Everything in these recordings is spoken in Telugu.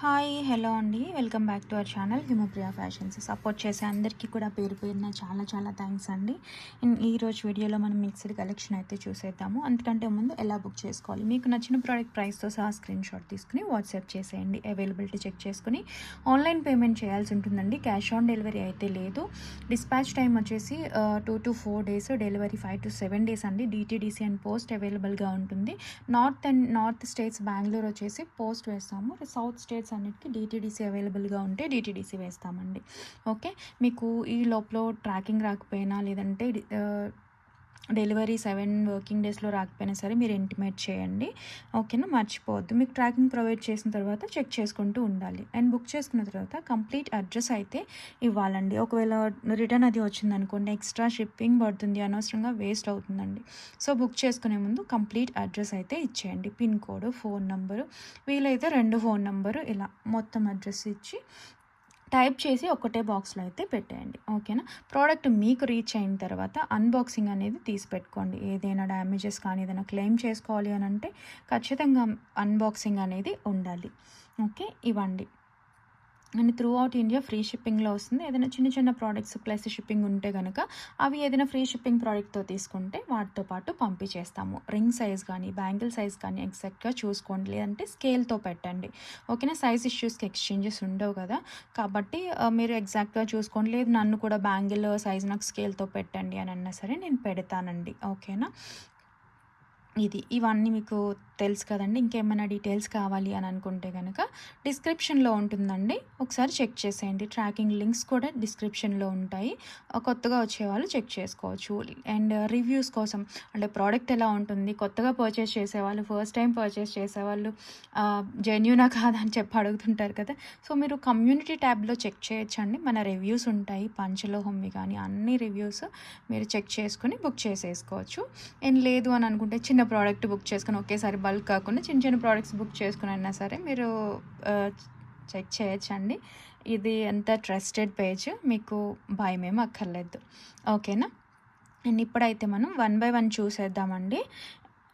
హాయ్ హలో అండి. Welcome back to our channel Himapriya fashions. Support చేసే అందరికీ కూడా పేరు పేరున చాలా చాలా థ్యాంక్స్ అండి. ఈరోజు వీడియోలో మనం మిక్స్డ్ కలెక్షన్ అయితే చూసేద్దాము. అందుకంటే ముందు ఎలా బుక్ చేసుకోవాలి? మీకు నచ్చిన ప్రోడక్ట్ ప్రైస్తో సహా స్క్రీన్ షాట్ తీసుకుని వాట్సాప్ చేసేయండి. అవైలబిలిటీ చెక్ చేసుకుని ఆన్లైన్ పేమెంట్ చేయాల్సి ఉంటుందండి. క్యాష్ ఆన్ డెలివరీ అయితే లేదు. డిస్పాచ్ టైం వచ్చేసి two to four days delivery five to seven days అండి. డిటీడీసీ అండ్ పోస్ట్ అవైలబుల్గా ఉంటుంది. North and north states Bengaluru వచ్చేసి పోస్ట్ వేస్తాము. సౌత్ స్టేట్స్ అన్నిటికీ డిటీడీసీ అవైలబుల్గా ఉంటే డిటీడీసీ వేస్తామండి. ఓకే? మీకు ఈ లోపల ట్రాకింగ్ రాకపోయినా లేదంటే డెలివరీ సెవెన్ వర్కింగ్ డేస్లో రాకపోయినా సరే మీరు ఇంటిమేట్ చేయండి. ఓకేనా? మర్చిపోవద్దు. మీకు ట్రాకింగ్ ప్రొవైడ్ చేసిన తర్వాత చెక్ చేసుకుంటూ ఉండాలి. అండ్ బుక్ చేసుకున్న తర్వాత కంప్లీట్ అడ్రస్ అయితే ఇవ్వాలండి. ఒకవేళ రిటర్న్ అది వచ్చిందనుకోండి ఎక్స్ట్రా షిప్పింగ్ పడుతుంది అనవసరంగా వేస్ట్ అవుతుందండి. సో బుక్ చేసుకునే ముందు కంప్లీట్ అడ్రస్ అయితే ఇచ్చేయండి. పిన్ కోడ్ ఫోన్ నంబరు వీలైతే రెండు ఫోన్ నంబరు ఇలా మొత్తం అడ్రస్ ఇచ్చి టైప్ చేసి ఒకటే బాక్స్లో అయితే పెట్టేయండి. ఓకేనా? ప్రోడక్ట్ మీకు రీచ్ అయిన తర్వాత అన్బాక్సింగ్ అనేది తీసి పెట్టుకోండి ఏదైనా డ్యామేజెస్ కానీ ఏదైనా క్లెయిమ్ చేసుకోవాలి అని అంటే ఖచ్చితంగా అన్బాక్సింగ్ అనేది ఉండాలి. ఓకే? ఇవ్వండి. And throughout India free షిప్పింగ్లో వస్తుంది. ఏదైనా చిన్న చిన్న ప్రోడక్ట్స్ ప్లస్ షిప్పింగ్ ఉంటే కనుక అవి ఏదైనా ఫ్రీ షిప్పింగ్ ప్రోడక్ట్తో తీసుకుంటే వాటితో పాటు పంపించేస్తాము. రింగ్ సైజ్ కానీ బ్యాంగిల్ సైజ్ కానీ ఎగ్జాక్ట్గా చూసుకోండి. లేదంటే స్కేల్తో పెట్టండి. ఓకేనా? సైజ్ ఇష్యూస్కి ఎక్స్చేంజెస్ ఉండవు కదా? కాబట్టి మీరు ఎగ్జాక్ట్గా చూసుకోండి. లేదు నన్ను కూడా బ్యాంగిల్ సైజ్ నాకు స్కేల్తో పెట్టండి అని అన్నా సరే నేను పెడతానండి. ఓకేనా? ఇది ఇవన్నీ మీకు తెలుసు కదండి. ఇంకేమైనా డీటెయిల్స్ కావాలి అని అనుకుంటే కనుక డిస్క్రిప్షన్లో ఉంటుందండి. ఒకసారి చెక్ చేసేయండి. ట్రాకింగ్ లింక్స్ కూడా డిస్క్రిప్షన్లో ఉంటాయి. కొత్తగా వచ్చేవాళ్ళు చెక్ చేసుకోవచ్చు. అండ్ రివ్యూస్ uh, కోసం అంటే ప్రోడక్ట్ ఎలా ఉంటుంది? కొత్తగా పర్చేస్ చేసేవాళ్ళు ఫస్ట్ టైం పర్చేస్ చేసేవాళ్ళు జెన్యునా కాదా అని చెప్పి అడుగుతుంటారు కదా. సో మీరు కమ్యూనిటీ ట్యాబ్లో చెక్ చేయొచ్చండి. మన రివ్యూస్ ఉంటాయి. పంచలోహమ్మి కానీ అన్ని రివ్యూస్ మీరు చెక్ చేసుకుని బుక్ చేసేసుకోవచ్చు. ఏం లేదు అని అనుకుంటే చిన్న ప్రోడక్ట్ బుక్ చేసుకుని ఒకేసారి బల్క్ కాకుండా చిన్న చిన్న ప్రోడక్ట్స్ బుక్ చేసుకుని అయినా సరే మీరు చెక్ చేయొచ్చండి. ఇది ఎంత ట్రస్టెడ్ పేజ్ మీకు భయం ఏమి అక్కర్లేదు. ఓకేనా? అండ్ ఇప్పుడైతే మనం వన్ బై వన్ చూసేద్దామండి.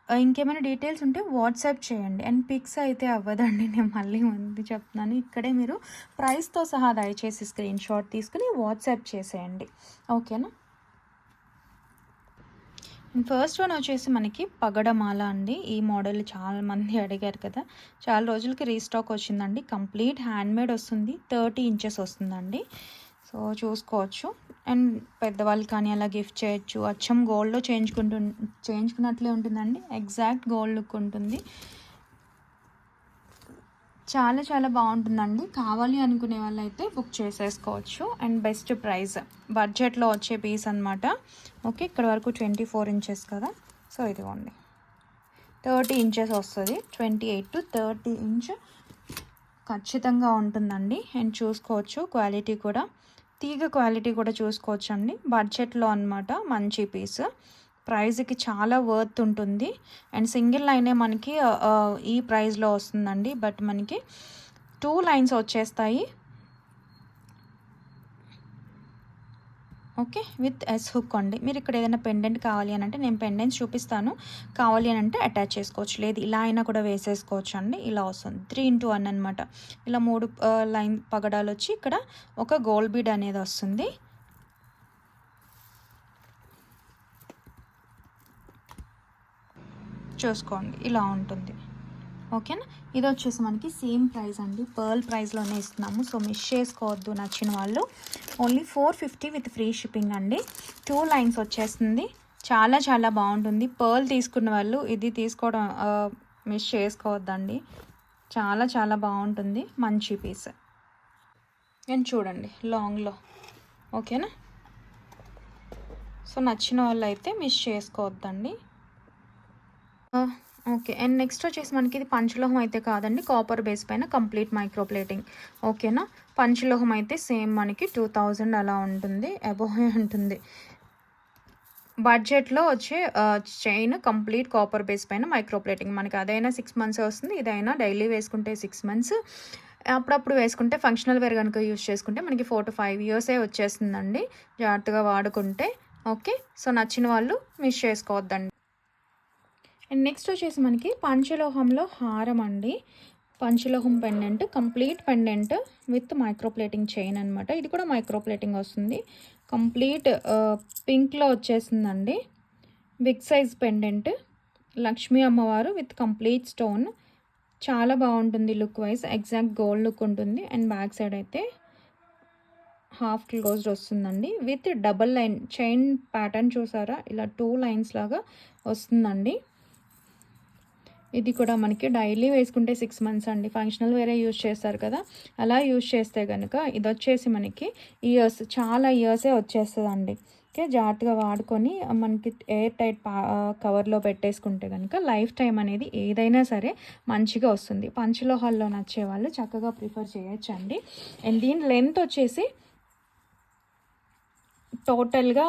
ఇంకేమైనా డీటెయిల్స్ ఉంటే వాట్సాప్ చేయండి. అండ్ పిక్స్ అయితే అవ్వదండి. నేను మళ్ళీ ముందు చెప్తున్నాను. ఇక్కడే మీరు ప్రైస్తో సహా దయచేసి స్క్రీన్ షాట్ తీసుకుని వాట్సాప్ చేసేయండి. ఓకేనా? ఫస్ట్ వన్ వచ్చేసి మనకి పగడమాల అండి. ఈ మోడల్ చాలా మంది అడిగారు కదా. చాలా రోజులకి రీస్టాక్ వచ్చిందండి. కంప్లీట్ హ్యాండ్మేడ్ వస్తుంది. థర్టీ ఇంచెస్ వస్తుందండి. సో చూసుకోవచ్చు. అండ్ పెద్దవాళ్ళు కానీ అలా గిఫ్ట్ చేయొచ్చు. అచ్చం గోల్డ్లో చేయించుకుంటు చేయించుకున్నట్లే ఉంటుందండి. ఎగ్జాక్ట్ గోల్డ్ లుక్ ఉంటుంది. చాలా చాలా బాగుంటుందండి. కావాలి అనుకునే వాళ్ళైతే బుక్ చేసేసుకోవచ్చు. And best price. బడ్జెట్లో వచ్చే పీస్ అనమాట ఓకే ఇక్కడ వరకు ట్వంటీ ఫోర్ ఇంచెస్ కదా. సో ఇదిగోండి. థర్టీ ఇంచెస్ వస్తుంది. Twenty eight to thirty inch ఖచ్చితంగా ఉంటుందండి. అండ్ చూసుకోవచ్చు క్వాలిటీ కూడా. తీగ క్వాలిటీ కూడా చూసుకోవచ్చు అండి బడ్జెట్లో అనమాట మంచి పీస్. ప్రైజ్కి చాలా వర్త్ ఉంటుంది. అండ్ సింగిల్ లైనే మనకి ఈ ప్రైస్లో వస్తుందండి. బట్ మనకి టూ లైన్స్ వచ్చేస్తాయి. ఓకే విత్ ఎస్ హుక్ అండి. మీరు ఇక్కడ ఏదైనా పెండెంట్ కావాలి అని అంటే నేను పెండెంట్స్ చూపిస్తాను. కావాలి అని అంటే అటాచ్ చేసుకోవచ్చు. లేదు ఇలా అయినా కూడా వేసేసుకోవచ్చు అండి. ఇలా వస్తుంది. త్రీ ఇంటూ వన్ అనమాట ఇలా మూడు లైన్ పగడాలు వచ్చి ఇక్కడ ఒక గోల్డ్ బీడ్ అనేది వస్తుంది. చూసుకోండి. ఇలా ఉంటుంది. ఓకేనా? ఇది వచ్చేసి మనకి సేమ్ ప్రైస్ అండి. పర్ల్ ప్రైస్లోనే ఇస్తున్నాము. సో మిస్ చేసుకోవద్దు నచ్చిన వాళ్ళు. Only four fifty with free shipping అండి. టూ లైన్స్ వచ్చేస్తుంది. చాలా చాలా బాగుంటుంది. పర్ల్ తీసుకున్న వాళ్ళు ఇది తీసుకోవడం మిస్ చేసుకోవద్దండి. చాలా చాలా బాగుంటుంది. మంచి పీస్. నేను చూడండి లాంగ్లో. ఓకేనా? సో నచ్చిన వాళ్ళు అయితే మిస్ చేసుకోవద్దండి. ఓకే. అండ్ నెక్స్ట్ వచ్చేసి మనకి ఇది పంచలోహం అయితే కాదండి. కాపర్ బేస్ పైన కంప్లీట్ మైక్రో ప్లేటింగ్ ఓకేనా పంచలోహం అయితే సేమ్ మనకి టూ థౌజండ్ అలా ఉంటుంది. అబోహే ఉంటుంది. బడ్జెట్లో వచ్చే చైన్ కంప్లీట్ కాపర్ బేస్ పైన మైక్రో ప్లేటింగ్ మనకి అదైనా సిక్స్ మంత్స్ వస్తుంది. ఇదైనా డైలీ వేసుకుంటే సిక్స్ మంత్స్ అప్పుడప్పుడు వేసుకుంటే ఫంక్షనల్ వేర్ కనుక యూస్ చేసుకుంటే మనకి ఫోర్ టు ఫైవ్ ఇయర్సే వచ్చేస్తుందండి. జాగ్రత్తగా వాడుకుంటే. ఓకే సో నచ్చిన వాళ్ళు మిస్ చేసుకోవద్దండి. అండ్ నెక్స్ట్ వచ్చేసి మనకి పంచలోహంలో హారం అండి పంచలోహం pendant complete pendant with micro plating chain అనమాట ఇది కూడా మైక్రోప్లేటింగ్ వస్తుంది. కంప్లీట్ పింక్లో వచ్చేసిందండి. Big size pendant. లక్ష్మీ అమ్మవారు విత్ కంప్లీట్ స్టోన్. చాలా బాగుంటుంది look wise. Exact gold look ఉంటుంది. అండ్ బ్యాక్ సైడ్ అయితే హాఫ్ క్లోజ్డ్ వస్తుందండి. With double line chain pattern చూసారా? ఇలా టూ లైన్స్ లాగా వస్తుందండి. ఇది కూడా మనకి డైలీ వేసుకుంటే సిక్స్ మంత్స్ అండి. ఫంక్షనల్ వేరే యూజ్ చేస్తారు కదా. అలా యూజ్ చేస్తే కనుక ఇది వచ్చేసి మనకి ఇయర్స్ చాలా ఇయర్సే వచ్చేస్తుందండి. ఓకే జాగ్రత్తగా వాడుకొని మనకి ఎయిర్ టైట్ పా కవర్లో పెట్టేసుకుంటే కనుక లైఫ్ టైం అనేది ఏదైనా సరే మంచిగా వస్తుంది. పంచలోహాల్లో నచ్చే వాళ్ళు చక్కగా ప్రిఫర్ చేయొచ్చండి. అండ్ దీని లెంత్ వచ్చేసి టోటల్గా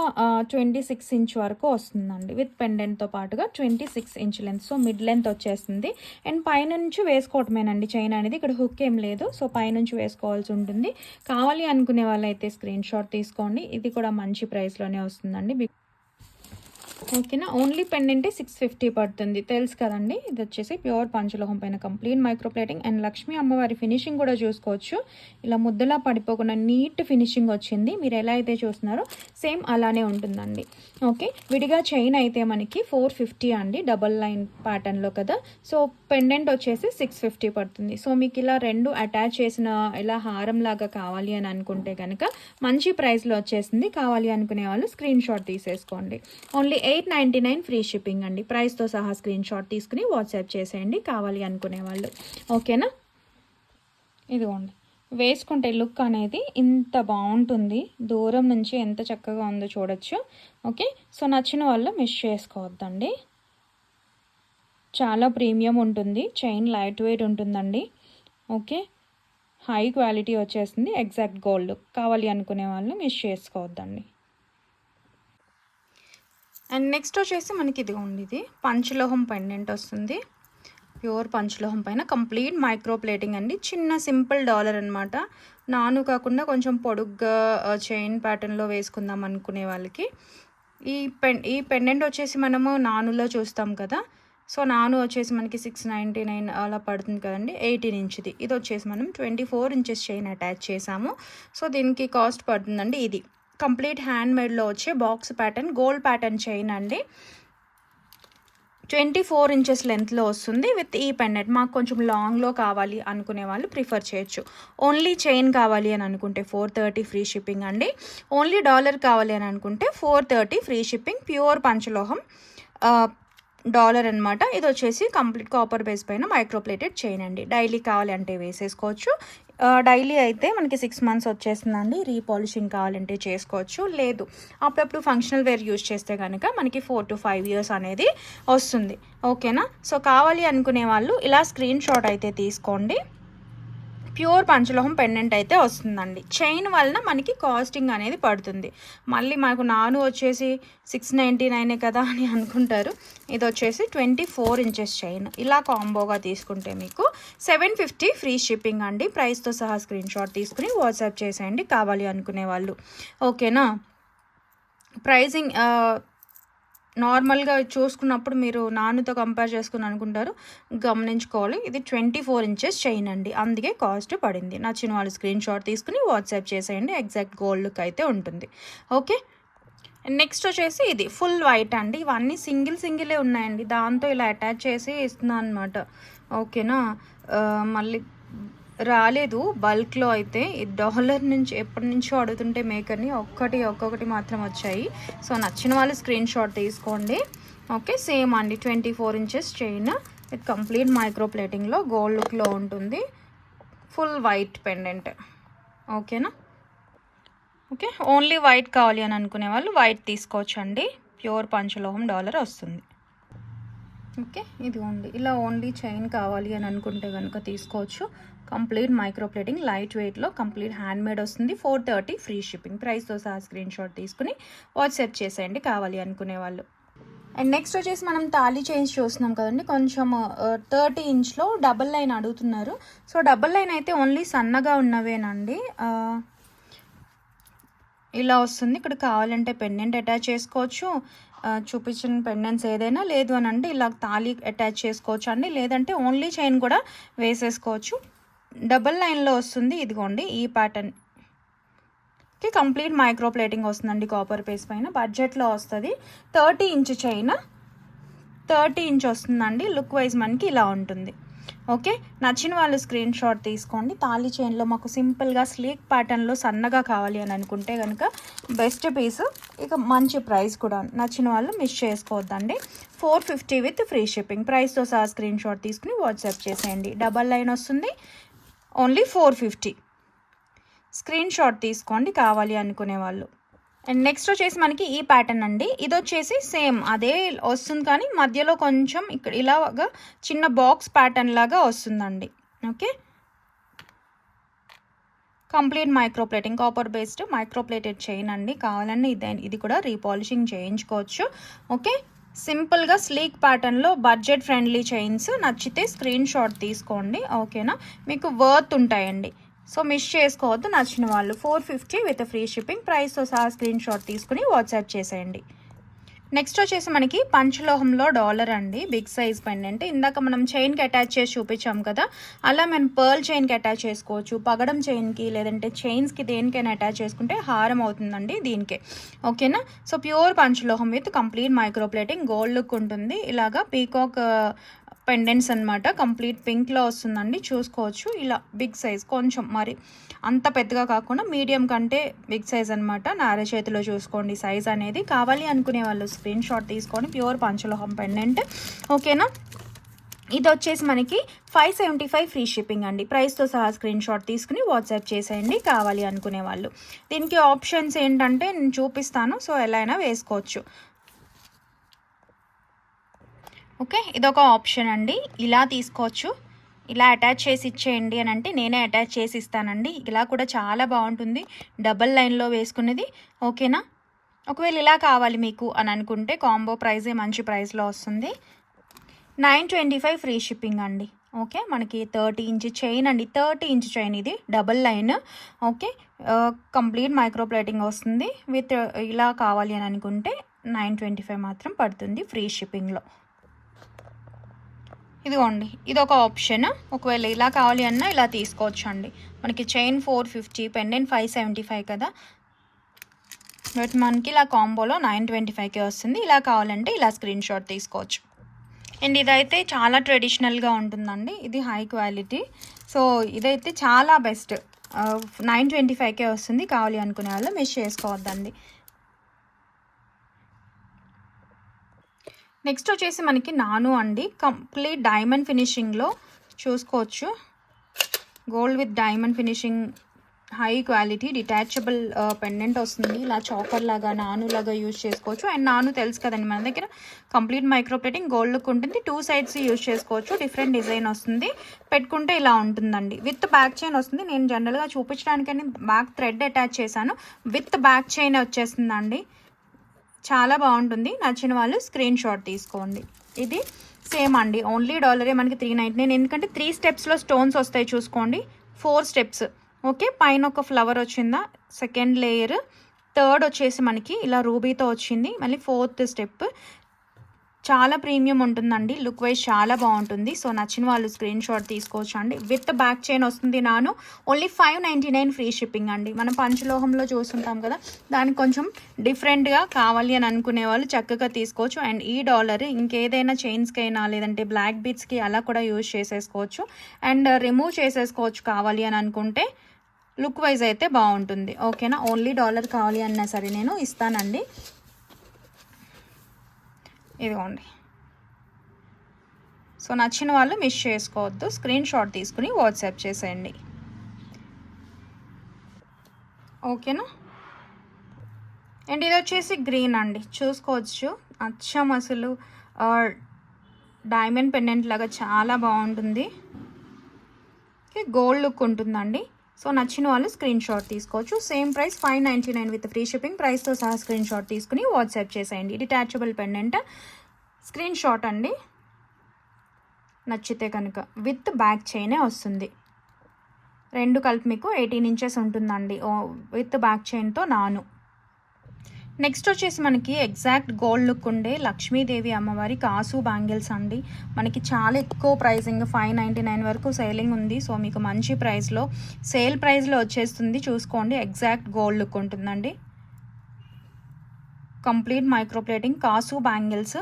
ట్వంటీ సిక్స్ ఇంచ్ వరకు వస్తుందండి. విత్ పెండెంట్తో పాటుగా twenty six inch length. So mid length వచ్చేస్తుంది అండ్ పైనుంచి వేసుకోవటమేనండి చైన్ అనేది. ఇక్కడ హుక్ ఏం లేదు. సో పైనుంచి వేసుకోవాల్సి ఉంటుంది. కావాలి అనుకునే వాళ్ళైతే స్క్రీన్ షాట్ తీసుకోండి. ఇది కూడా మంచి ప్రైస్లోనే వస్తుందండి. ఓకేనా? ఓన్లీ పెండెంటే సిక్స్ ఫిఫ్టీ పడుతుంది. తెలుసు కదండి? ఇది వచ్చేసి ప్యూర్ పంచలోహం పైన complete micro plating and Lakshmi అమ్మవారి ఫినిషింగ్ కూడా చూసుకోవచ్చు. ఇలా ముద్దలా పడిపోకుండా నీట్ ఫినిషింగ్ వచ్చింది. మీరు ఎలా అయితే చూస్తున్నారో సేమ్ అలానే ఉంటుందండి. ఓకే? విడిగా చైన్ అయితే మనకి ఫోర్ ఫిఫ్టీ అండి. డబల్ లైన్ ప్యాటర్న్లో కదా. సో పెండెంట్ వచ్చేసి సిక్స్ ఫిఫ్టీ పడుతుంది. సో మీకు ఇలా రెండు అటాచ్ చేసిన ఇలా హారం లాగా కావాలి అని అనుకుంటే కనుక మంచి ప్రైస్లో వచ్చేసింది. కావాలి అనుకునే వాళ్ళు స్క్రీన్ షాట్ తీసేసుకోండి. Only eight eight ninety nine free shipping అండి. ప్రైస్తో సహా స్క్రీన్ షాట్ తీసుకుని వాట్సాప్ చేసేయండి. కావాలి అనుకునే వాళ్ళు. ఓకేనా? ఇదిగోండి. వేసుకుంటే లుక్ అనేది ఇంత బాగుంటుంది. దూరం నుంచి ఎంత చక్కగా ఉందో చూడొచ్చు. ఓకే? సో నచ్చిన వాళ్ళు మిస్ చేసుకోవద్దండి. చాలా ప్రీమియం ఉంటుంది. చైన్ లైట్ వెయిట్ ఉంటుందండి. ఓకే? హై క్వాలిటీ వచ్చేసింది. ఎగ్జాక్ట్ గోల్డ్ కావాలి అనుకునే వాళ్ళు మిస్ చేసుకోవద్దండి. అండ్ నెక్స్ట్ వచ్చేసి మనకి ఇది ఇది పంచలోహం పెండెంట్ వస్తుంది. ప్యూర్ పంచలోహం పైన కంప్లీట్ మైక్రో ప్లేటింగ్ అండి. చిన్న సింపుల్ డాలర్ అనమాట నాను కాకుండా కొంచెం పొడుగ్గా చైన్ ప్యాటర్న్లో వేసుకుందాం అనుకునే వాళ్ళకి. ఈ పెన్ ఈ పెండెంట్ వచ్చేసి మనము నానులో చూస్తాం కదా. సో నాను వచ్చేసి మనకి సిక్స్ నైంటీ నైన్ అలా పడుతుంది కదండి. ఎయిటీన్ ఇంచ్ది. ఇది వచ్చేసి మనం twenty four inches chain attach చేసాము. సో దీనికి కాస్ట్ పడుతుందండి ఇది. కంప్లీట్ హ్యాండ్ మేడ్లో వచ్చే box pattern gold pattern chain అండి. ట్వంటీ ఫోర్ ఇంచెస్ లెంత్లో వస్తుంది విత్ ఈ పెన్నెట్ మాకు కొంచెం లాంగ్లో కావాలి అనుకునే వాళ్ళు ప్రిఫర్ చేయొచ్చు. ఓన్లీ చైన్ కావాలి అని అనుకుంటే ఫోర్ థర్టీ ఫ్రీ షిప్పింగ్ అండి. ఓన్లీ డాలర్ కావాలి అని అనుకుంటే four thirty free shipping pure పంచలోహం dollar అనమాట ఇది వచ్చేసి కంప్లీట్ కాపర్ బేస్ పైన మైక్రోప్లేటెడ్ చైన్ అండి. డైలీ కావాలి అంటే వేసేసుకోవచ్చు. డైలీ అయితే మనకి సిక్స్ మంత్స్ వచ్చేస్తుందండి. రీపాలిషింగ్ కావాలంటే చేసుకోవచ్చు. లేదు అప్పుడప్పుడు ఫంక్షనల్ వేర్ యూజ్ చేస్తే కనుక మనకి ఫోర్ టు ఫైవ్ ఇయర్స్ అనేది వస్తుంది. ఓకేనా? సో కావాలి అనుకునే వాళ్ళు ఇలా స్క్రీన్ షాట్ అయితే తీసుకోండి. ప్యూర్ పంచలోహం పెండెంట్ అయితే వస్తుందండి. చైన్ వలన మనకి కాస్టింగ్ అనేది పడుతుంది. మళ్ళీ మనకు నాను వచ్చేసి సిక్స్ నైంటీ నైనే కదా అని అనుకుంటారు. ఇది వచ్చేసి ట్వంటీ ఫోర్ ఇంచెస్ చైన్. ఇలా కాంబోగా తీసుకుంటే మీకు సెవెన్ ఫిఫ్టీ ఫ్రీ షిప్పింగ్ అండి. ప్రైస్తో సహా స్క్రీన్ షాట్ తీసుకుని వాట్సాప్ చేసేయండి. కావాలి అనుకునే వాళ్ళు. ఓకేనా? ప్రైజింగ్ నార్మల్గా చూసుకున్నప్పుడు మీరు నానుతో కంపేర్ చేసుకుని అనుకుంటారు. గమనించుకోవాలి. ఇది ట్వంటీ ఫోర్ ఇంచెస్ చైన్ అండి. అందుకే కాస్ట్ పడింది. నచ్చిన వాళ్ళు స్క్రీన్ షాట్ తీసుకుని వాట్సాప్ చేసేయండి. ఎగ్జాక్ట్ గోల్డ్ లుక్ అయితే ఉంటుంది. ఓకే? నెక్స్ట్ వచ్చేసి ఇది ఫుల్ వైట్ అండి. ఇవన్నీ సింగిల్ సింగిలే ఉన్నాయండి. దాంతో ఇలా అటాచ్ చేసి ఇస్తున్నాను అనమాట ఓకేనా మళ్ళీ రాలేదు. బల్క్లో అయితే డాలర్ నుంచి ఎప్పటి నుంచో అడుగుతుంటే మేకర్ని ఒక్కటి ఒక్కొక్కటి మాత్రం వచ్చాయి. సో నచ్చిన వాళ్ళు స్క్రీన్ షాట్ తీసుకోండి. ఓకే సేమ్ అండి. Twenty four inches chain with complete micro ప్లేటింగ్లో gold లుక్లో ఉంటుంది. Full white pendant. ఓకేనా? ఓకే ఓన్లీ వైట్ కావాలి అని అనుకునే వాళ్ళు వైట్ తీసుకోవచ్చు అండి ప్యూర్ పంచలోహం డాలర్ వస్తుంది. ఓకే ఇదిగోండి. ఇలా ఓన్లీ చైన్ కావాలి అని అనుకుంటే కనుక తీసుకోవచ్చు. కంప్లీట్ మైక్రో ప్లేటింగ్ లైట్ వెయిట్లో కంప్లీట్ హ్యాండ్ మేడ్ వస్తుంది. Four thirty free shipping. ప్రైస్తో సహా స్క్రీన్ షాట్ తీసుకుని వాట్సాప్ చేసేయండి కావాలి అనుకునే వాళ్ళు. అండ్ నెక్స్ట్ వచ్చేసి మనం తాళీ చైన్స్ చూస్తున్నాం కదండి. కొంచెం థర్టీ ఇంచ్లో డబల్ లైన్ అడుగుతున్నారు. సో డబల్ లైన్ అయితే ఓన్లీ సన్నగా ఉన్నవేనండి. ఇలా వస్తుంది. ఇక్కడ కావాలంటే పెండెంట్ అటాచ్ చేసుకోవచ్చు. చూపించిన పెండెంట్స్ ఏదైనా లేదు అని అంటే ఇలా తాళి అటాచ్ చేసుకోవచ్చు అండి లేదంటే ఓన్లీ చైన్ కూడా వేసేసుకోవచ్చు. డబల్ లైన్లో వస్తుంది. ఇదిగోండి ఈ ప్యాటర్న్కి కంప్లీట్ మైక్రో ప్లేటింగ్ వస్తుందండి కాపర్ పేస్ పైన. బడ్జెట్లో వస్తుంది. Thirty inch chain thirty inch వస్తుందండి. లుక్ వైజ్ మనకి ఇలా ఉంటుంది. ఓకే నచ్చిన వాళ్ళు స్క్రీన్ షాట్ తీసుకోండి. తాళి చైన్లో మాకు సింపుల్గా స్లీక్ ప్యాటర్న్లో సన్నగా కావాలి అని అనుకుంటే కనుక బెస్ట్ పీస్ ఇక మంచి ప్రైస్ కూడా నచ్చిన వాళ్ళు మిస్ చేసుకోవద్దండి. Four fifty with free shipping ప్రైస్తో సహా స్క్రీన్ షాట్ తీసుకుని వాట్సాప్ చేసేయండి. డబల్ లైన్ వస్తుంది. Only four fifty. Screen shot తీసుకోండి కావాలి అనుకునే వాళ్ళు. అండ్ నెక్స్ట్ వచ్చేసి మనకి ఈ ప్యాటర్న్ అండి. ఇది వచ్చేసి సేమ్ అదే వస్తుంది కానీ మధ్యలో కొంచెం ఇక్కడ ఇలాగా చిన్న బాక్స్ ప్యాటర్న్ లాగా వస్తుందండి. Okay? Complete micro plating copper based micro plated chain అండి. కావాలని ఇది ఇది కూడా రీపాలిషింగ్ చేయించుకోవచ్చు. ఓకే? సింపుల్గా స్లీక్ ప్యాటర్న్లో బడ్జెట్ ఫ్రెండ్లీ చైన్స్ నచ్చితే స్క్రీన్ షాట్ తీసుకోండి ఓకేనా? మీకు వర్త్ ఉంటాయండి. సో మిస్ చేసుకోవద్దు నచ్చిన వాళ్ళు. Four fifty with free shipping ప్రైస్తో సహా స్క్రీన్ షాట్ తీసుకుని వాట్సాప్ చేసేయండి. నెక్స్ట్ వచ్చేసి మనకి పంచలోహంలో డాలర్ అండి. బిగ్ సైజ్ పెండెంట్ ఇందాక మనం చైన్కి అటాచ్ చేసి చూపించాం కదా అలా మనం పర్ల్ చైన్కి అటాచ్ చేసుకోవచ్చు పగడం చైన్కి లేదంటే చైన్స్కి దేనికైనా అటాచ్ చేసుకుంటే హారం అవుతుందండి దీనికే. ఓకేనా so pure పంచలోహం with complete micro plating gold look ఉంటుంది. ఇలాగా పీకాక్ పెండెంట్స్ అనమాట కంప్లీట్ పింక్లో వస్తుందండి. చూసుకోవచ్చు. ఇలా బిగ్ సైజ్ కొంచెం మరి అంత పెద్దగా కాకుండా మీడియం కంటే బిగ్ సైజ్ అనమాట నార చేతిలో చూసుకోండి సైజ్ అనేది. కావాలి అనుకునే వాళ్ళు స్క్రీన్ షాట్ తీసుకొని ప్యూర్ పంచలోహం పెండెంట్ ఓకేనా ఇది వచ్చేసి మనకి five seventy five free shipping అండి. ప్రైస్తో సహా స్క్రీన్ షాట్ తీసుకుని వాట్సాప్ చేసేయండి. కావాలి అనుకునే వాళ్ళు. దీనికి ఆప్షన్స్ ఏంటంటే నేను చూపిస్తాను. సో ఎలా అయినా వేసుకోవచ్చు. ఓకే ఇదొక ఆప్షన్ అండి. ఇలా తీసుకోవచ్చు. ఇలా అటాచ్ చేసి ఇచ్చేయండి అని అంటే నేనే అటాచ్ చేసి ఇస్తానండి. ఇలా కూడా చాలా బాగుంటుంది. డబల్ లైన్లో వేసుకునేది ఓకేనా? ఒకవేళ ఇలా కావాలి మీకు అని అనుకుంటే కాంబో ప్రైజే మంచి ప్రైస్లో వస్తుంది. Nine twenty five free shipping అండి. ఓకే మనకి థర్టీ ఇంచ్ చైన్ అండి. థర్టీ ఇంచ్ చైన్ ఇది. Double line. Okay complete micro plating వస్తుంది. విత్ ఇలా కావాలి అని అనుకుంటే నైన్ ట్వంటీ ఫైవ్ మాత్రం పడుతుంది ఫ్రీ షిప్పింగ్లో. ఇదిగోండి ఇది ఒక ఆప్షన్ ఒకవేళ ఇలా కావాలి అన్నా ఇలా తీసుకోవచ్చు అండి మనకి chain four fifty pendant five seventy five కదా. బట్ మనకి ఇలా కాంబోలో నైన్ ట్వంటీ ఫైవ్కే వస్తుంది. ఇలా కావాలంటే ఇలా స్క్రీన్ షాట్ తీసుకోవచ్చు. అండ్ ఇదైతే చాలా ట్రెడిషనల్గా ఉంటుందండి. ఇది హై క్వాలిటీ సో ఇదైతే చాలా బెస్ట్ నైన్ ట్వంటీ ఫైవ్కే వస్తుంది. కావాలి అనుకునే వాళ్ళు మిస్ చేసుకోవద్దండి. నెక్స్ట్ వచ్చేసి మనకి నాను అండి. కంప్లీట్ డైమండ్ ఫినిషింగ్లో చూసుకోవచ్చు. Gold with diamond finishing high quality detachable pendant వస్తుంది. ఇలా చాకర్ లాగా నాను లాగా యూజ్ చేసుకోవచ్చు. అండ్ నాను తెలుసు కదండి మన దగ్గర complete micro plating gold look ఉంటుంది. టూ సైడ్స్ యూజ్ చేసుకోవచ్చు. డిఫరెంట్ డిజైన్ వస్తుంది. పెట్టుకుంటే ఇలా ఉంటుందండి. విత్ బ్యాక్ చైన్ వస్తుంది. నేను జనరల్గా చూపించడానికని బ్యాక్ థ్రెడ్ అటాచ్ చేశాను. విత్ బ్యాక్ చైన్ వచ్చేస్తుందండి. చాలా బాగుంటుంది. నచ్చిన వాళ్ళు స్క్రీన్ షాట్ తీసుకోండి. ఇది సేమ్ అండి. ఓన్లీ డాలరే మనకి త్రీ నైంటీ నైన్ ఎందుకంటే త్రీ స్టెప్స్లో స్టోన్స్ వస్తాయి చూసుకోండి. ఫోర్ స్టెప్స్ ఓకే పైన ఒక ఫ్లవర్ వచ్చిందా? సెకండ్ లేయర్ థర్డ్ వచ్చేసి మనకి ఇలా రూబీతో వచ్చింది. మళ్ళీ ఫోర్త్ స్టెప్ చాలా ప్రీమియం ఉంటుందండి. లుక్ వైజ్ చాలా బాగుంటుంది. సో నచ్చిన వాళ్ళు స్క్రీన్ షాట్ తీసుకోవచ్చు అండి విత్ బ్యాక్ చైన్ వస్తుంది నాను. Only five ninety nine free shipping అండి. మనం పంచలోహంలో చూస్తుంటాం కదా దానికి కొంచెం డిఫరెంట్గా కావాలి అని అనుకునే వాళ్ళు చక్కగా తీసుకోవచ్చు. అండ్ ఈ డాలర్ ఇంకేదైనా చైన్స్కి అయినా లేదంటే బ్లాక్ బీట్స్కి అలా కూడా యూజ్ చేసేసుకోవచ్చు. అండ్ రిమూవ్ చేసేసుకోవచ్చు కావాలి అని అనుకుంటే లుక్ వైజ్ అయితే బాగుంటుంది. ఓకేనా? ఓన్లీ డాలర్ కావాలి అన్నా సరే నేను ఇస్తానండి. ఇదిగోండి. సో నచ్చిన వాళ్ళు మిస్ చేసుకోవద్దు. స్క్రీన్ షాట్ తీసుకుని వాట్సాప్ చేసేయండి. ఓకేనా అండ్ ఇది వచ్చేసి గ్రీన్ అండి. చూసుకోవచ్చు. అచ్చం అసలు. డైమండ్ పెండెంట్ లాగా చాలా బాగుంటుంది. గోల్డ్ లుక్ ఉంటుందండి. సో నచ్చిన వాళ్ళు స్క్రీన్ షాట్ తీసుకోవచ్చు. Same price five ninety nine with free shipping. ప్రైస్తో సహా స్క్రీన్ షాట్ తీసుకుని వాట్సాప్ చేసేయండి. డిటాచబుల్ పెండెంట్ స్క్రీన్ షాట్ అండి. నచ్చితే కనుక విత్ బ్యాక్ చైనే వస్తుంది. రెండు కలిపి మీకు ఎయిటీన్ ఇంచెస్ ఉంటుందండి. విత్ బ్యాక్ చైన్తో నాను. నెక్స్ట్ వచ్చేసి మనకి ఎగ్జాక్ట్ గోల్డ్ లుక్ ఉండే లక్ష్మీదేవి అమ్మవారి కాసు బ్యాంగిల్స్ అండి. మనకి చాలా ఎక్కువ ప్రైసింగ్ ఫైవ్ నైంటీ నైన్ వరకు సేలింగ్ ఉంది. సో మీకు మంచి ప్రైస్లో సేల్ ప్రైస్లో వచ్చేస్తుంది. చూసుకోండి ఎగ్జాక్ట్ గోల్డ్ లుక్ ఉంటుందండి. కంప్లీట్ మైక్రోప్లేటింగ్ కాసు బ్యాంగిల్స్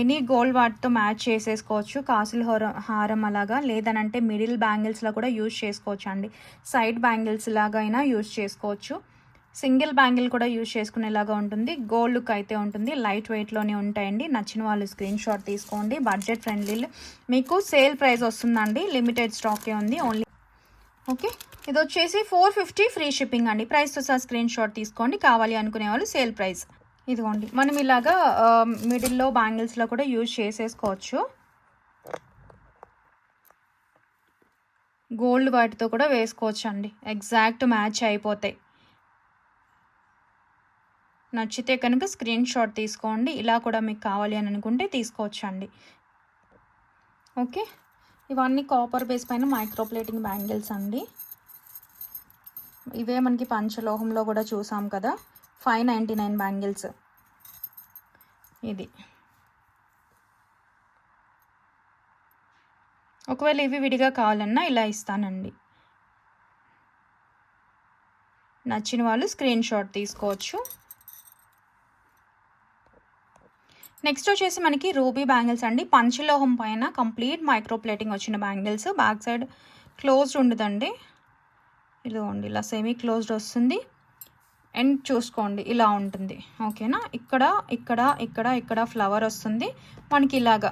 ఎనీ గోల్డ్ వాటితో మ్యాచ్ చేసేసుకోవచ్చు. కాసుల హారం హారం అలాగా లేదనంటే మిడిల్ బ్యాంగిల్స్లో కూడా యూజ్ చేసుకోవచ్చు అండి సైడ్ బ్యాంగిల్స్ లాగా అయినా యూజ్ చేసుకోవచ్చు. సింగిల్ బ్యాంగిల్ కూడా యూజ్ చేసుకునేలాగా ఉంటుంది. గోల్డ్ లుక్ అయితే ఉంటుంది. లైట్ వెయిట్లోనే ఉంటాయండి. నచ్చిన వాళ్ళు స్క్రీన్ షాట్ తీసుకోండి. Budget friendly. మీకు సేల్ ప్రైస్ వస్తుందండి. లిమిటెడ్ స్టాకే ఉంది. Only okay. ఇది వచ్చేసి ఫోర్ ఫిఫ్టీ ఫ్రీ షిప్పింగ్ అండి. ప్రైస్తో సహా స్క్రీన్ షాట్ తీసుకోండి. కావాలి అనుకునే వాళ్ళు సేల్ ప్రైస్. ఇదిగోండి. మనం ఇలాగా మిడిల్లో బ్యాంగిల్స్లో కూడా యూజ్ చేసేసుకోవచ్చు. గోల్డ్ వాటితో కూడా వేసుకోవచ్చు అండి ఎగ్జాక్ట్ మ్యాచ్ అయిపోతాయి. నచ్చితే కనుక స్క్రీన్ షాట్ తీసుకోండి. ఇలా కూడా మీకు కావాలి అని అనుకుంటే తీసుకోవచ్చు అండి ఓకే? ఇవన్నీ కాపర్ బేస్ పైన మైక్రోప్లేటింగ్ బ్యాంగిల్స్ అండి. ఇవే మనకి పంచలోహంలో కూడా చూసాం కదా. ఫైవ్ నైంటీ నైన్ బ్యాంగిల్స్ ఇది. ఒకవేళ ఇవి విడిగా కావాలన్నా ఇలా ఇస్తానండి. నచ్చిన వాళ్ళు స్క్రీన్ షాట్ తీసుకోవచ్చు. నెక్స్ట్ వచ్చేసి మనకి రూబీ బ్యాంగిల్స్ అండి. పంచలోహం పైన కంప్లీట్ మైక్రోప్లేటింగ్ వచ్చిన బ్యాంగిల్స్. బ్యాక్ సైడ్ క్లోజ్డ్ ఉండదండి. ఇదిగోండి ఇలా సెమీ క్లోజ్డ్ వస్తుంది. అండ్ చూసుకోండి ఇలా ఉంటుంది. ఓకేనా ఇక్కడ ఇక్కడ ఇక్కడ ఇక్కడ ఫ్లవర్ వస్తుంది. మనకి ఇలాగా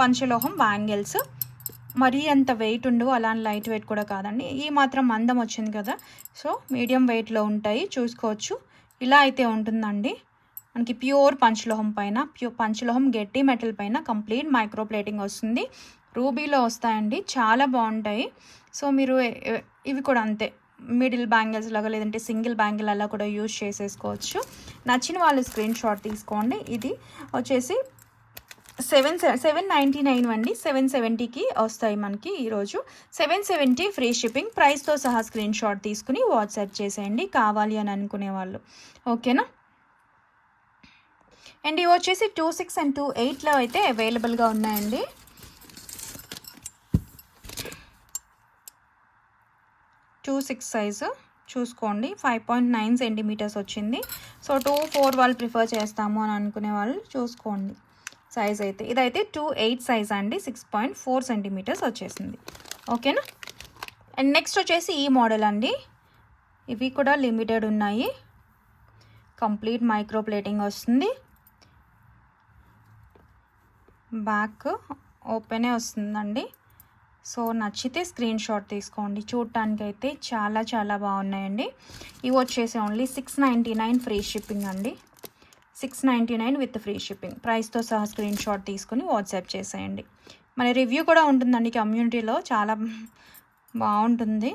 పంచలోహం బ్యాంగిల్స్. మరీ అంత వెయిట్ ఉండవు అలా లైట్ వెయిట్ కూడా కాదండి. ఈ మాత్రం మందం వచ్చింది కదా? సో మీడియం వెయిట్లో ఉంటాయి చూసుకోవచ్చు. ఇలా అయితే ఉంటుందండి. మనకి ప్యూర్ పంచలోహం పైన ప్యూర్ పంచలోహం గట్టి మెటల్ పైన కంప్లీట్ మైక్రో ప్లేటింగ్ వస్తుంది. రూబీలో వస్తాయండి చాలా బాగుంటాయి. సో మీరు ఇవి కూడా అంతే. మిడిల్ బ్యాంగిల్స్ లాగా లేదంటే సింగిల్ బ్యాంగిల్ అలా కూడా యూజ్ చేసేసుకోవచ్చు. నచ్చిన వాళ్ళు స్క్రీన్ షాట్ తీసుకోండి. ఇది వచ్చేసి సెవెన్ సెవెన్ నైంటీ నైన్ అండి. సెవెన్ సెవెంటీకి వస్తాయి మనకి ఈరోజు. Seven seventy free shipping. ప్రైస్తో సహా స్క్రీన్ షాట్ తీసుకుని వాట్సాప్ చేసేయండి. కావాలి అని అనుకునే వాళ్ళు. ఓకేనా? అండ్ ఇవి వచ్చేసి టూ సిక్స్ అండ్ టూ ఎయిట్లో అయితే అవైలబుల్గా ఉన్నాయండి. టూ సిక్స్ సైజు చూసుకోండి. ఫైవ్ పాయింట్ నైన్ సెంటీమీటర్స్ వచ్చింది. సో టూ ఫోర్ వాళ్ళు ప్రిఫర్ చేస్తాము అని అనుకునే వాళ్ళు చూసుకోండి. సైజ్ అయితే. ఇదైతే టూ ఎయిట్ సైజ్ అండి. సిక్స్ పాయింట్ ఫోర్ సెంటీమీటర్స్ వచ్చేసింది. ఓకేనా అండ్ నెక్స్ట్ వచ్చేసి ఈ మోడల్ అండి. ఇవి కూడా లిమిటెడ్ ఉన్నాయి. కంప్లీట్ మైక్రో ప్లేటింగ్ వస్తుంది. బ్యాక్ ఓపెనే వస్తుందండి. సో నచ్చితే స్క్రీన్ షాట్ తీసుకోండి. చూడటానికి అయితే చాలా చాలా బాగున్నాయండి. ఇవి వచ్చేసి only six ninety nine free shipping అండి. Six ninety nine with free shipping. ప్రైస్తో సహా స్క్రీన్ షాట్ తీసుకుని వాట్సాప్ చేసేయండి. మన రివ్యూ కూడా ఉంటుందండి కమ్యూనిటీలో. చాలా బాగుంటుంది.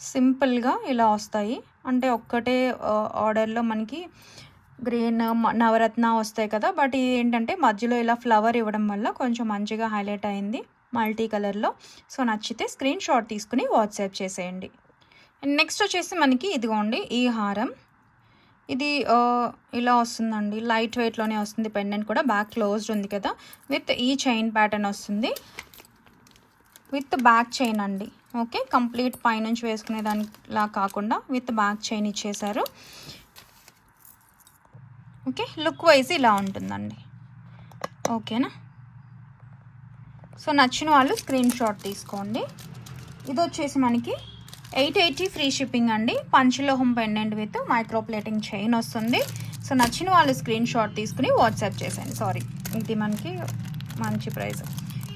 సింపుల్గా ఇలా వస్తాయి. అంటే ఒక్కటే ఆర్డర్లో మనకి గ్రీన్ నవరత్న వస్తాయి కదా బట్ ఇది ఏంటంటే మధ్యలో ఇలా ఫ్లవర్ ఇవ్వడం వల్ల కొంచెం మంచిగా హైలైట్ అయింది మల్టీ కలర్లో. సో నచ్చితే స్క్రీన్ షాట్ తీసుకుని వాట్సాప్ చేసేయండి. నెక్స్ట్ వచ్చేసి మనకి ఇదిగోండి ఈ హారం. ఇది ఇలా వస్తుందండి. లైట్ వెయిట్లోనే వస్తుంది పెండెంట్ కూడా బ్యాక్ క్లోజ్డ్ ఉంది కదా. విత్ ఈ చైన్ ప్యాటర్న్ వస్తుంది. విత్ బ్యాక్ చైన్ అండి. ఓకే కంప్లీట్ పైనుంచి వేసుకునే దానిలా కాకుండా విత్ బ్యాక్ చైన్ ఇచ్చేశారు. ఓకే లుక్ వైజ్ ఇలా ఉంటుందండి. ఓకేనా? సో నచ్చిన వాళ్ళు స్క్రీన్ షాట్ తీసుకోండి. ఇది వచ్చేసి మనకి ఎయిట్ ఎయిటీ ఫ్రీ షిప్పింగ్ అండి. పంచలోహం pendant with micro plating chain వస్తుంది. సో నచ్చిన వాళ్ళు స్క్రీన్ షాట్ తీసుకుని వాట్సాప్ చేసేయండి. సారీ ఇది మనకి మంచి price.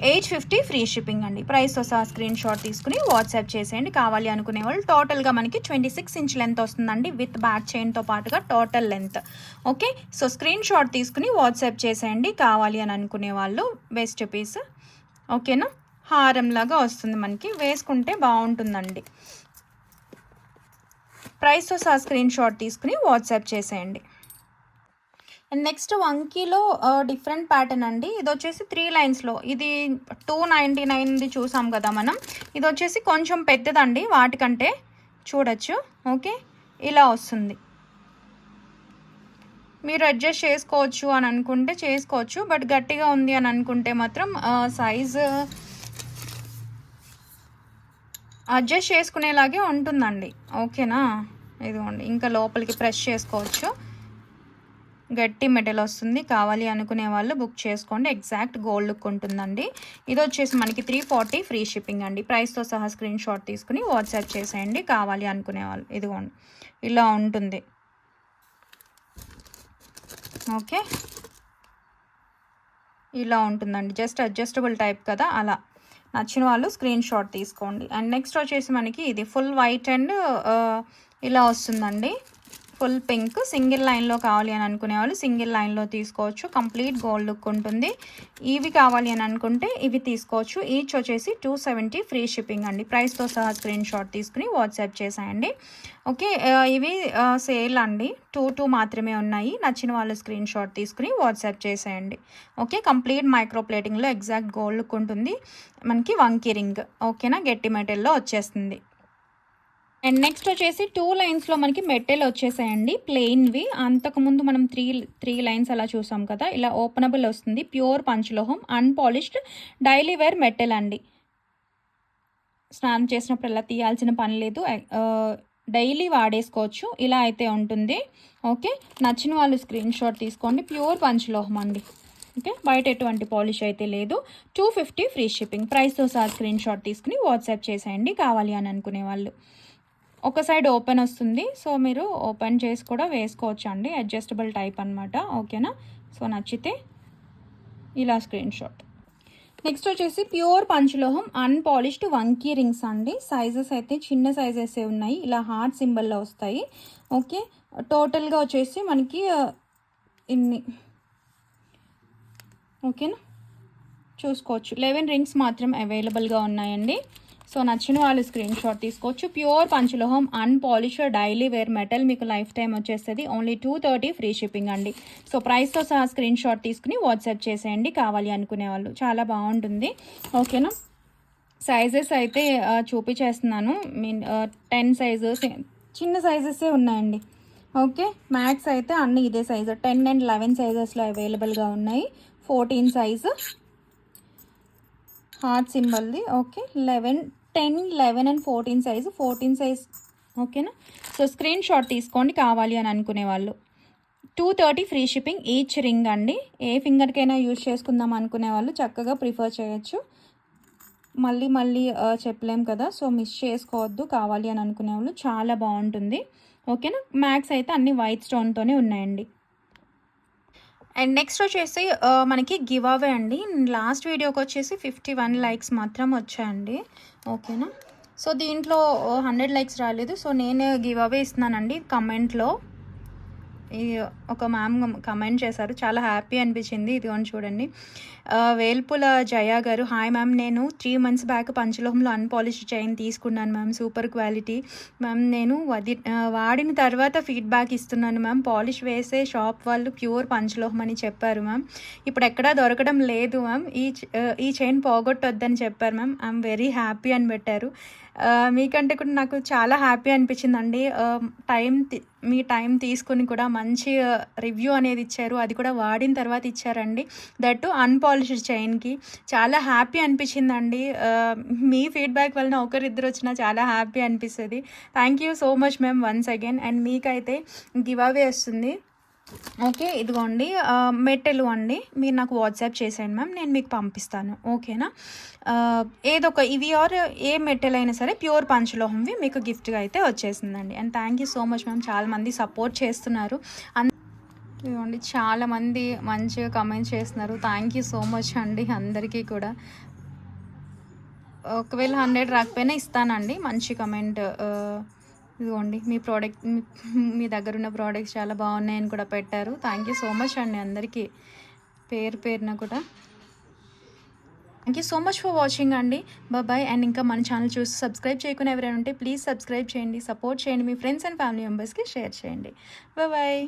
Eight fifty free shipping అండి. ప్రైస్తో సహా స్క్రీన్ షాట్ తీసుకుని వాట్సాప్ చేసేయండి. కావాలి అనుకునే వాళ్ళు టోటల్గా మనకి ట్వంటీ సిక్స్ ఇంచ్ లెంత్ వస్తుందండి. విత్ బ్యాక్ చైన్తో పాటుగా total length. Okay? So screen shot తీసుకుని వాట్సాప్ చేసేయండి. కావాలి అని అనుకునే వాళ్ళు వెస్ట్ పీస్. ఓకేనా? హారంలాగా వస్తుంది మనకి. వేసుకుంటే బాగుంటుందండి. ప్రైస్తో సహా స్క్రీన్ షాట్ తీసుకుని వాట్సాప్ చేసేయండి. అండ్ నెక్స్ట్ వంకీలో డిఫరెంట్ ప్యాటర్న్ అండి. ఇది వచ్చేసి త్రీ లైన్స్లో ఇది టూ నైంటీ నైన్ది చూసాం కదా మనం. ఇది వచ్చేసి కొంచెం పెద్దదండి వాటికంటే. చూడొచ్చు. ఓకే? ఇలా వస్తుంది. మీరు అడ్జస్ట్ చేసుకోవచ్చు అని అనుకుంటే చేసుకోవచ్చు. బట్ గట్టిగా ఉంది అని అనుకుంటే మాత్రం సైజు అడ్జస్ట్ చేసుకునేలాగే ఉంటుందండి. ఓకేనా? ఇదిగోండి. ఇంకా లోపలికి ప్రెస్ చేసుకోవచ్చు. గట్టి మెటల్ వస్తుంది. కావాలి అనుకునే వాళ్ళు బుక్ చేసుకోండి. ఎగ్జాక్ట్ గోల్డ్ లుక్ ఉంటుందండి. ఇది వచ్చేసి మనకి త్రీ ఫార్టీ ఫ్రీ షిప్పింగ్ అండి. ప్రైస్తో సహా స్క్రీన్ షాట్ తీసుకుని వాట్సాప్ చేసేయండి. కావాలి అనుకునే వాళ్ళు ఇదిగోండి. ఇలా ఉంటుంది. ఓకే. ఇలా ఉంటుందండి. జస్ట్ అడ్జస్టబుల్ టైప్ కదా? అలా. నచ్చిన వాళ్ళు స్క్రీన్ షాట్ తీసుకోండి. అండ్ నెక్స్ట్ వచ్చేసి మనకి ఇది ఫుల్ వైట్ అండ్ ఇలా వస్తుందండి. ఫుల్ పింక్ సింగిల్ లైన్లో కావాలి అని అనుకునే వాళ్ళు సింగిల్ లైన్లో తీసుకోవచ్చు. కంప్లీట్ గోల్డ్ లుక్ ఉంటుంది. ఇవి కావాలి అని అనుకుంటే ఇవి తీసుకోవచ్చు. ఈచ్ వచ్చేసి టూ సెవెంటీ ఫ్రీ షిప్పింగ్ అండి. ప్రైస్తో సహా స్క్రీన్ షాట్ తీసుకుని వాట్సాప్ చేసేయండి. ఓకే ఇవి సేల్ అండి. టూ టూ మాత్రమే ఉన్నాయి. నచ్చిన వాళ్ళు స్క్రీన్ షాట్ తీసుకుని వాట్సాప్ చేసేయండి. ఓకే కంప్లీట్ మైక్రో ప్లేటింగ్లో ఎగ్జాక్ట్ గోల్డ్ లుక్ ఉంటుంది. మనకి వంకీ రింగ్ ఓకేనా? గట్టి మెటల్లో వచ్చేస్తుంది. అండ్ నెక్స్ట్ వచ్చేసి టూ లైన్స్లో మనకి మెట్టెల్ వచ్చేసాయండి ప్లెయిన్వి. అంతకుముందు మనం త్రీ త్రీ లైన్స్ అలా చూసాం కదా ఇలా ఓపెనబుల్ వస్తుంది ప్యూర్ పంచలోహం అన్పాలిష్డ్ డైలీ వేర్ మెట్టెల్ అండి. స్నానం చేసినప్పుడు ఎలా తీయాల్సిన పని లేదు డైలీ వాడేసుకోవచ్చు ఇలా అయితే ఉంటుంది. ఓకే నచ్చిన వాళ్ళు స్క్రీన్ షాట్ తీసుకోండి ప్యూర్ పంచలోహం అండి. ఓకే బయట ఎటువంటి పాలిష్ అయితే లేదు. Two fifty free shipping. ప్రైస్తో సార్ స్క్రీన్ షాట్ తీసుకుని వాట్సాప్ చేసేయండి కావాలి అని అనుకునే వాళ్ళు. ఒక సైడ్ ఓపెన్ వస్తుంది. సో మీరు ఓపెన్ చేసి కూడా వేసుకోవచ్చు అండి అడ్జస్టబుల్ టైప్ అనమాట ఓకేనా? సో నచ్చితే ఇలా స్క్రీన్ షాట్. నెక్స్ట్ వచ్చేసి ప్యూర్ పంచలోహం అన్పాలిష్డ్ వంకీ రింగ్స్ అండి. సైజెస్ అయితే చిన్న సైజెస్ ఉన్నాయి. ఇలా హార్ట్ సింబల్లో వస్తాయి. ఓకే? టోటల్గా వచ్చేసి మనకి ఇన్ని. ఓకేనా? చూసుకోవచ్చు. లెవెన్ రింగ్స్ మాత్రం అవైలబుల్గా ఉన్నాయండి. సో నచ్చిన వాళ్ళు స్క్రీన్ షాట్ తీసుకోవచ్చు. ప్యూర్ పంచలోహం అన్పాలిష్డ్ డైలీ వేర్ మెటల్ మీకు లైఫ్ టైం వచ్చేస్తుంది. Only two thirty free shipping అండి. సో ప్రైస్తో సహా స్క్రీన్ షాట్ తీసుకుని వాట్సాప్ చేసేయండి. కావాలి అనుకునే వాళ్ళు. చాలా బాగుంటుంది. ఓకేనా సైజెస్ అయితే చూపించేస్తున్నాను. మీన్ టెన్ సైజెస్ చిన్న సైజెసే ఉన్నాయండి. ఓకే మ్యాక్స్ అయితే అన్ని ఇదే సైజు టెన్ అండ్ లెవెన్ సైజెస్లో అవైలబుల్గా ఉన్నాయి. Fourteen size heart సింబల్ది okay. Eleven ten eleven and fourteen size. Fourteen size ఓకేనా? సో స్క్రీన్ షాట్ తీసుకోండి కావాలి అని అనుకునే వాళ్ళు. Two thirty free shipping each ring అండి. ఏ ఫింగర్కైనా యూజ్ చేసుకుందాం అనుకునే వాళ్ళు చక్కగా ప్రిఫర్ చేయొచ్చు. మళ్ళీ మళ్ళీ చెప్పలేం కదా. సో మిస్ చేసుకోవద్దు కావాలి అని అనుకునే వాళ్ళు. చాలా బాగుంటుంది. ఓకేనా? మ్యాక్స్ అయితే అన్ని వైట్ స్టోన్తోనే ఉన్నాయండి. అండ్ నెక్స్ట్ వచ్చేసి మనకి గివ్ అవే అండి. లాస్ట్ వీడియోకి వచ్చేసి ఫిఫ్టీ వన్ లైక్స్ మాత్రం వచ్చాయండి. ఓకేనా? సో దీంట్లో హండ్రెడ్ లైక్స్ రాలేదు. సో నేను గివ్ అవే ఇస్తున్నానండి కమెంట్లో. ఒక మ్యామ్ కమెంట్ చేశారు. చాలా హ్యాపీ అనిపించింది. ఇదిగోని చూడండి. వేల్పుల జయ గారు హాయ్ మ్యామ్ నేను త్రీ మంత్స్ బ్యాక్ పంచలోహంలో అన్పాలిష్ చైన్ తీసుకున్నాను మ్యామ్ సూపర్ క్వాలిటీ మ్యామ్ నేను వది వాడిన తర్వాత ఫీడ్బ్యాక్ ఇస్తున్నాను మ్యామ్ పాలిష్ వేసే షాప్ వాళ్ళు ప్యూర్ పంచలోహం అని చెప్పారు మ్యామ్ ఇప్పుడు ఎక్కడా దొరకడం లేదు మ్యామ్ ఈ ఈ చైన్ పోగొట్టొద్దని చెప్పారు మ్యామ్ ఐఎమ్ వెరీ హ్యాపీ అని పెట్టారు. మీకంటే కూడా నాకు చాలా హ్యాపీ అనిపించిందండి. టైం మీ టైం తీసుకుని కూడా మంచి రివ్యూ అనేది ఇచ్చారు. అది కూడా వాడిన తర్వాత ఇచ్చారండి. దట్ అన్పాలిష్డ్ చైన్కి చాలా హ్యాపీ అనిపించిందండి. మీ ఫీడ్బ్యాక్ వలన ఒకరిద్దరు వచ్చినా చాలా హ్యాపీ అనిపిస్తుంది. Thank you so much ma'am once again. And మీకైతే గివ్ అవే వస్తుంది. ఓకే ఇదిగోండి. మెట్టెలు అండి. మీరు నాకు వాట్సాప్ చేసేయండి మ్యామ్ నేను మీకు పంపిస్తాను. ఓకేనా? ఏదో ఒక ఇవి ఆర్ ఏ మెట్టెల్ అయినా సరే ప్యూర్ పంచలోహంవి మీకు గిఫ్ట్గా అయితే వచ్చేసిందండి. And thank you so much ma'am చాలామంది సపోర్ట్ చేస్తున్నారు. ఇదిగోండి చాలామంది మంచిగా కమెంట్ చేస్తున్నారు. థ్యాంక్ యూ సో మచ్ అండి అందరికీ కూడా. ఒకవేళ హండ్రెడ్ రాకపోయినా ఇస్తానండి మంచి కమెంట్ ఇదిగోండి మీ ప్రోడక్ట్ మీ దగ్గర ఉన్న ప్రోడక్ట్స్ చాలా బాగున్నాయని కూడా పెట్టారు. థ్యాంక్ యూ సో మచ్ అండి అందరికీ. పేరు పేరున కూడా. Thank you so much for watching అండి. బాయ్ అండ్ ఇంకా మన ఛానల్ చూసి సబ్స్క్రైబ్ చేయకుండా ఎవరైనా ఉంటే ప్లీజ్ సబ్స్క్రైబ్ చేయండి సపోర్ట్ చేయండి మీ ఫ్రెండ్స్ అండ్ ఫ్యామిలీ మెంబర్స్కి షేర్ చేయండి. బాయ్